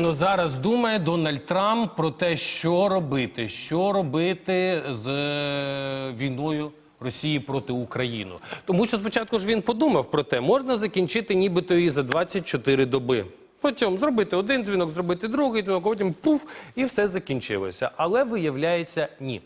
Ну, зараз думає Дональд Трамп про те, що робити, що робити з е, війною Росії проти України. Тому що спочатку ж він подумав про те, можна закінчити нібито її за 24 доби. Потім зробити один дзвінок, зробити другий дзвінок, потім пуф, і все закінчилося. Але виявляється, ні.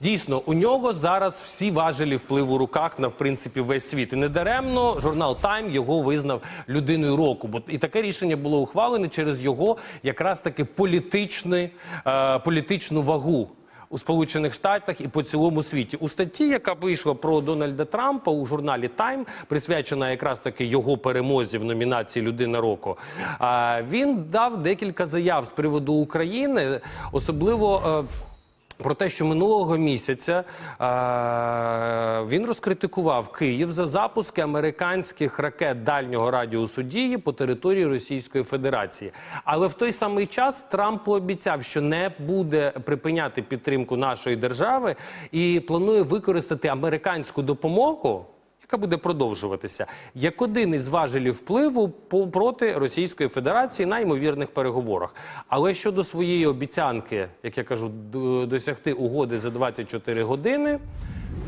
Дійсно, у нього зараз всі важелі впливу в руках на в принципі весь світ. І недаремно журнал Time його визнав людиною року. Бо і таке рішення було ухвалене через його якраз таки політичний, е, політичну вагу. У Сполучених Штатах і по цілому світі у статті, яка вийшла про Дональда Трампа у журналі Time, присвячена якраз таки його перемозі в номінації Людина року. а, Він дав декілька заяв з приводу України, особливо. Про те, що минулого місяця е, він розкритикував Київ за запуски американських ракет дальнього радіусу дії по території Російської Федерації. Але в той самий час Трамп пообіцяв, що не буде припиняти підтримку нашої держави і планує використати американську допомогу. Яка буде продовжуватися як один із важелів впливу проти Російської Федерації на ймовірних переговорах. Але щодо своєї обіцянки, як я кажу, досягти угоди за 24 години.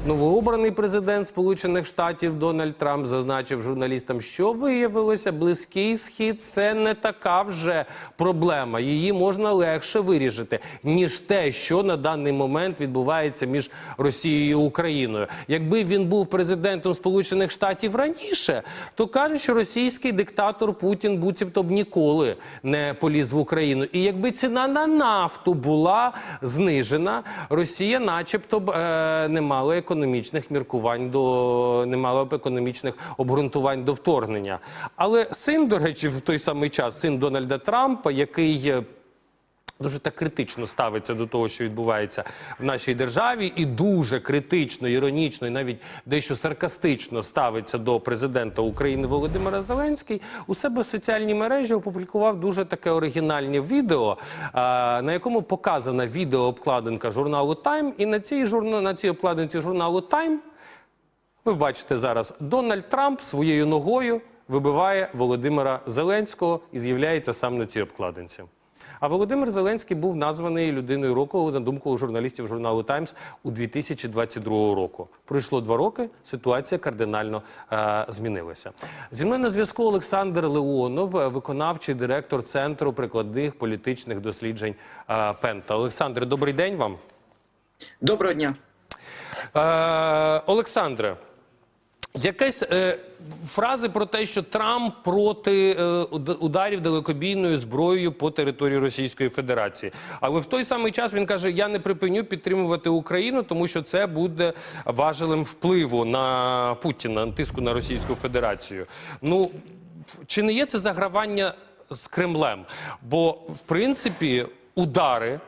Новообраний президент Сполучених Штатів Дональд Трамп зазначив журналістам, що виявилося, близький схід це не така вже проблема. Її можна легше вирішити, ніж те, що на даний момент відбувається між Росією і Україною. Якби він був президентом Сполучених Штатів раніше, то каже, що російський диктатор Путін буцімто б ніколи не поліз в Україну. І якби ціна на нафту була знижена, Росія, начебто, б е, не мала економічних міркувань до не мало б економічних обґрунтувань до вторгнення. Але син, до речі, в той самий час син Дональда Трампа, який. Е, Дуже так критично ставиться до того, що відбувається в нашій державі, і дуже критично, іронічно, і навіть дещо саркастично ставиться до президента України Володимира Зеленський. У себе в соціальній мережі опублікував дуже таке оригінальне відео, на якому показана відеообкладинка журналу Time. І на цій журна на цій обкладинці журналу Time ви бачите зараз Дональд Трамп своєю ногою вибиває Володимира Зеленського і з'являється сам на цій обкладинці. А Володимир Зеленський був названий людиною року на думку журналістів журналу Таймс у 2022 року. Пройшло два роки. Ситуація кардинально е, змінилася. Зі мною на зв'язку Олександр Леонов, виконавчий директор центру прикладних політичних досліджень е, Пента. Олександр, добрий день вам. Доброго дня. Е, Олександре, якась е, фрази про те, що Трамп проти е, ударів далекобійною зброєю по території Російської Федерації. Але в той самий час він каже: я не припиню підтримувати Україну, тому що це буде важелем впливу на Путіна, на тиску на Російську Федерацію. Ну чи не є це загравання з Кремлем? Бо в принципі удари.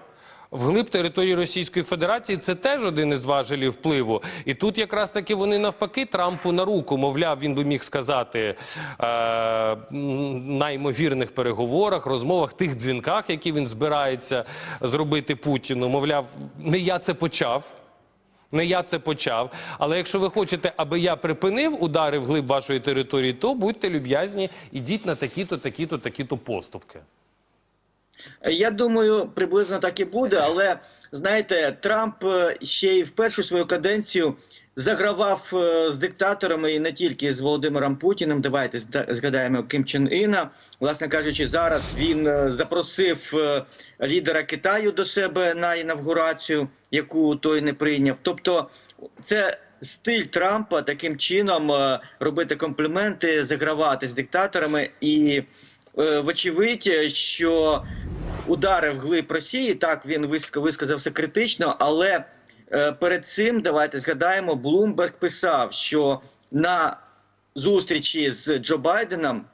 Вглиб території Російської Федерації це теж один із важелів впливу. І тут якраз таки вони навпаки Трампу на руку. Мовляв, він би міг сказати е, на ймовірних переговорах, розмовах, тих дзвінках, які він збирається зробити Путіну. Мовляв, не я це почав. Не я це почав. Але якщо ви хочете, аби я припинив удари вглиб вашої території, то будьте люб'язні, ідіть на такі-то, такі-то, такі-то поступки. Я думаю, приблизно так і буде, але знаєте, Трамп е, ще й в першу свою каденцію загравав е, з диктаторами і не тільки з Володимиром Путіним. Давайте згадаємо Ким Чен Іна. Власне кажучи, зараз він е, запросив лідера Китаю до себе на інавгурацію, яку той не прийняв. Тобто, це стиль Трампа таким чином робити компліменти, загравати з диктаторами і. Вочевидь, що удари вглиб Росії, так він виск- висказався критично, але е, перед цим давайте згадаємо, Блумберг писав, що на зустрічі з Джо Байденом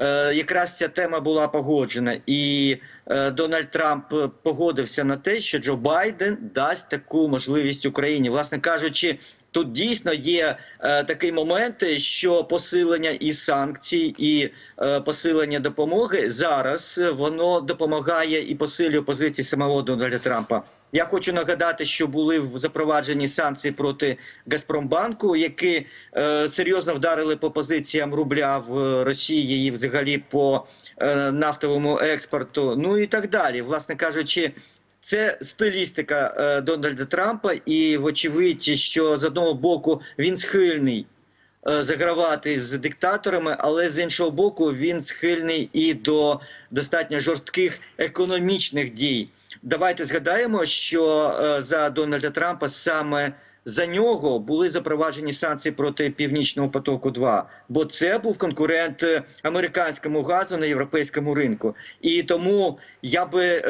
е, якраз ця тема була погоджена, і е, Дональд Трамп погодився на те, що Джо Байден дасть таку можливість Україні. Власне кажучи, Тут дійсно є е, такий момент, що посилення і санкцій, і е, посилення допомоги зараз е, воно допомагає і посилює позиції самого Дональда Трампа. Я хочу нагадати, що були запроваджені санкції проти Газпромбанку, які е, серйозно вдарили по позиціям рубля в Росії і взагалі по е, нафтовому експорту. Ну і так далі. Власне кажучи, це стилістика е, Дональда Трампа, і вочевидь, що з одного боку він схильний е, загравати з диктаторами, але з іншого боку, він схильний і до достатньо жорстких економічних дій. Давайте згадаємо, що е, за Дональда Трампа саме за нього були запроваджені санкції проти північного потоку. 2 бо це був конкурент американському газу на європейському ринку, і тому я би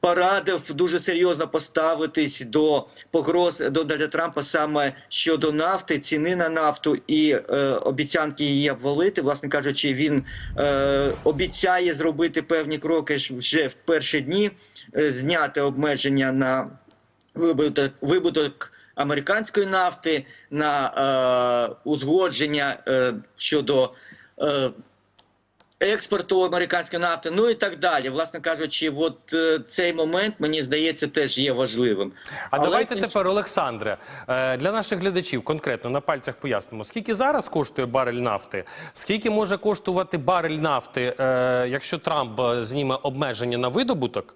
порадив дуже серйозно поставитись до погроз Дональда Трампа саме щодо нафти, ціни на нафту і е, обіцянки її обвалити. Власне кажучи, він е, обіцяє зробити певні кроки вже в перші дні, е, зняти обмеження на вибуток, вибуток американської нафти, на е, узгодження е, щодо. Е, експорту американської нафти, ну і так далі. Власне кажучи, от е, цей момент мені здається теж є важливим. А Але давайте інш- тепер, Олександре, е, для наших глядачів конкретно на пальцях пояснимо, скільки зараз коштує барель нафти, скільки може коштувати барель нафти, е, якщо Трамп зніме обмеження на видобуток,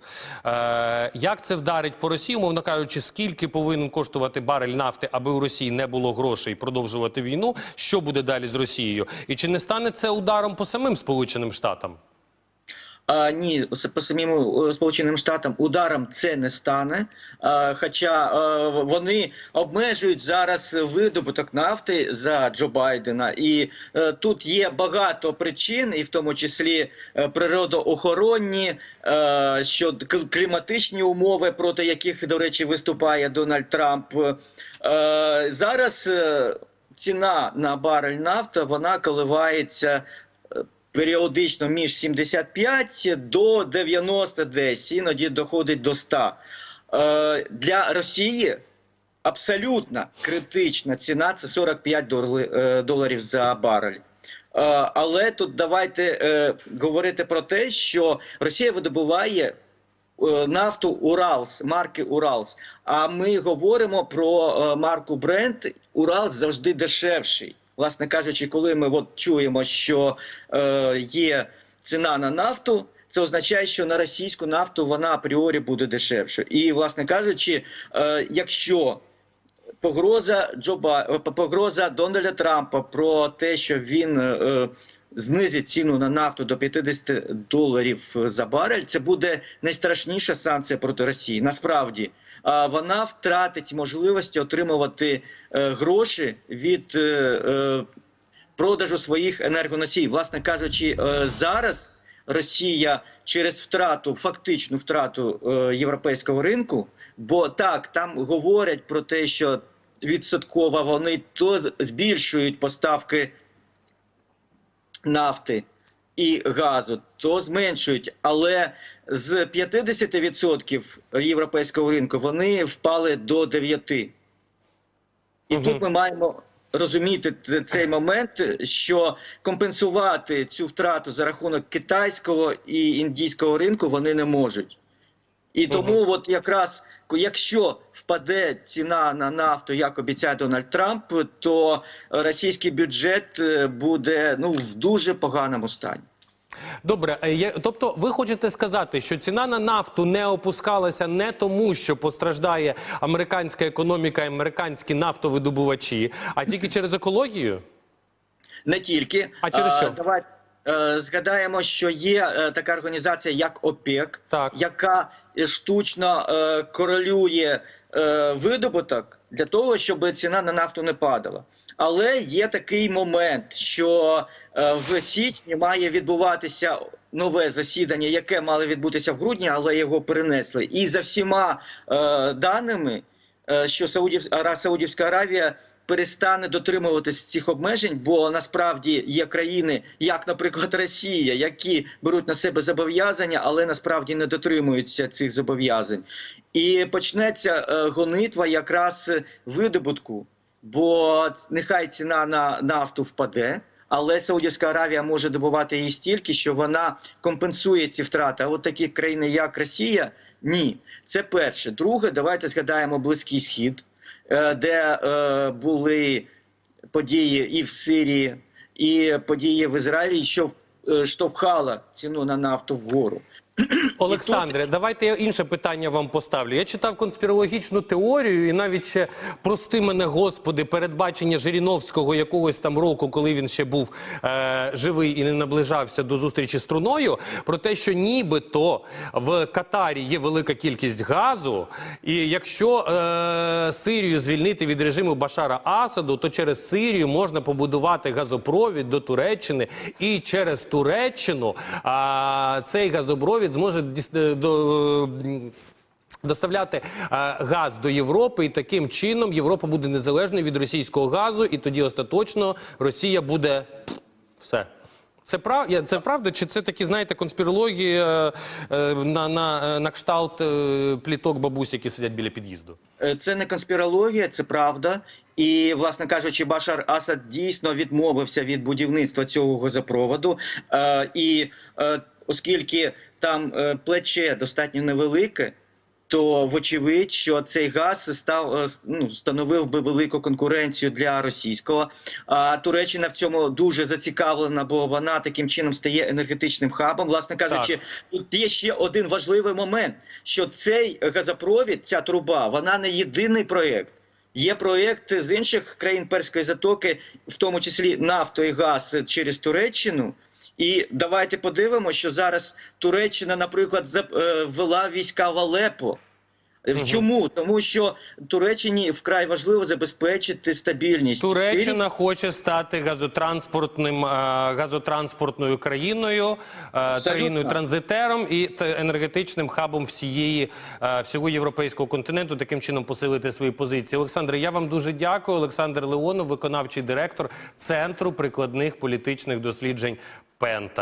як це вдарить по Росії, умовно кажучи, скільки повинен коштувати барель нафти, аби у Росії не було грошей продовжувати війну, що буде далі з Росією? І чи не стане це ударом по самим Сполученим Штатам? А, ні, по самим е, Сполученим Штатам ударом це не стане. А, хоча е, вони обмежують зараз видобуток нафти за Джо Байдена, і е, тут є багато причин, і в тому числі природоохоронні, е, що кліматичні умови, проти яких, до речі, виступає Дональд Трамп. Е, зараз ціна на барель нафти вона коливається періодично між 75 до 90 десь, іноді доходить до 100. Е, для Росії абсолютно критична ціна це 45 доларів, е, доларів за барель. Е, але тут давайте е, говорити про те, що Росія видобуває е, нафту Уралс, марки Уралс. А ми говоримо про марку Brent. Уралс завжди дешевший. Власне кажучи, коли ми от чуємо, що е, є ціна на нафту. Це означає, що на російську нафту вона апріорі буде дешевше. І, власне кажучи, е, якщо погроза Джо Ба... е, погроза Дональда Трампа про те, що він е, знизить ціну на нафту до 50 доларів за барель, це буде найстрашніша санкція проти Росії. Насправді вона втратить можливості отримувати е, гроші від е, е, продажу своїх енергоносіїв. Власне кажучи, зараз Росія через втрату, фактичну втрату європейського ринку, бо так там говорять про те, що відсотково вони то збільшують поставки нафти і газу, то зменшують, але з 50% європейського ринку вони впали до 9%. І Мгм. тут ми маємо розуміти цей момент, що компенсувати цю втрату за рахунок китайського і індійського ринку вони не можуть. І тому, от якраз якщо впаде ціна на нафту, як обіцяє Дональд Трамп, то російський бюджет е, буде ну в дуже поганому стані. Добре, е, є- тобто ви хочете сказати, що ціна на нафту не опускалася не тому, що постраждає американська економіка, і американські нафтовидобувачі, а тільки через екологію? Не тільки А через що? давай е, згадаємо, що є е, така організація, як ОПЕК, Так. яка штучно е, корелює е, видобуток для того, щоб ціна на нафту не падала. Але є такий момент, що е, в січні має відбуватися нове засідання, яке мало відбутися в грудні, але його перенесли. І за всіма е, даними, е, що Саудів, Саудівська Аравія перестане дотримуватись цих обмежень, бо насправді є країни, як, наприклад, Росія, які беруть на себе зобов'язання, але насправді не дотримуються цих зобов'язань. І почнеться гонитва якраз видобутку, бо нехай ціна на нафту впаде. Але Саудівська Аравія може добувати її стільки, що вона компенсує ці втрати. А от такі країни, як Росія, ні. Це перше. Друге, давайте згадаємо Близький Схід, е, де е, були події і в Сирії, і події в Ізраїлі, що е, штовхала ціну на нафту вгору. Олександре, давайте я інше питання вам поставлю. Я читав конспірологічну теорію, і навіть ще прости мене, господи, передбачення Жириновського якогось там року, коли він ще був е, живий і не наближався до зустрічі з труною, про те, що нібито в Катарі є велика кількість газу, і якщо е, Сирію звільнити від режиму Башара Асаду, то через Сирію можна побудувати газопровід до Туреччини, і через Туреччину а, цей газопровід зможе е, до. Доставляти е, газ до Європи, і таким чином Європа буде незалежною від російського газу, і тоді остаточно Росія буде все. Це прав... це правда? Чи це такі, знаєте, конспірології е, на, на, на кшталт пліток бабусь, які сидять біля під'їзду? Це не конспірологія, це правда. І, власне кажучи, Башар Асад дійсно відмовився від будівництва цього газопроводу. І оскільки там е, плече достатньо невелике, то вочевидь, що цей газ став е, ну, становив би велику конкуренцію для російського. А Туреччина в цьому дуже зацікавлена, бо вона таким чином стає енергетичним хабом. Власне кажучи, тут є ще один важливий момент: що цей газопровід, ця труба, вона не єдиний проєкт. Є проєкти з інших країн Перської затоки, в тому числі нафто і газ через Туреччину. І давайте подивимося, що зараз Туреччина, наприклад, е, ввела війська в Алепо. Е, Чому? Тому що Туреччині вкрай важливо забезпечити стабільність. Туреччина хоче стати газотранспортним е, газотранспортною країною, е, країною транзитером і енергетичним хабом всієї всього європейського континенту. Таким чином посилити свої позиції. Олександре, я вам дуже дякую. Олександр Леонов, виконавчий директор центру прикладних політичних досліджень Пента.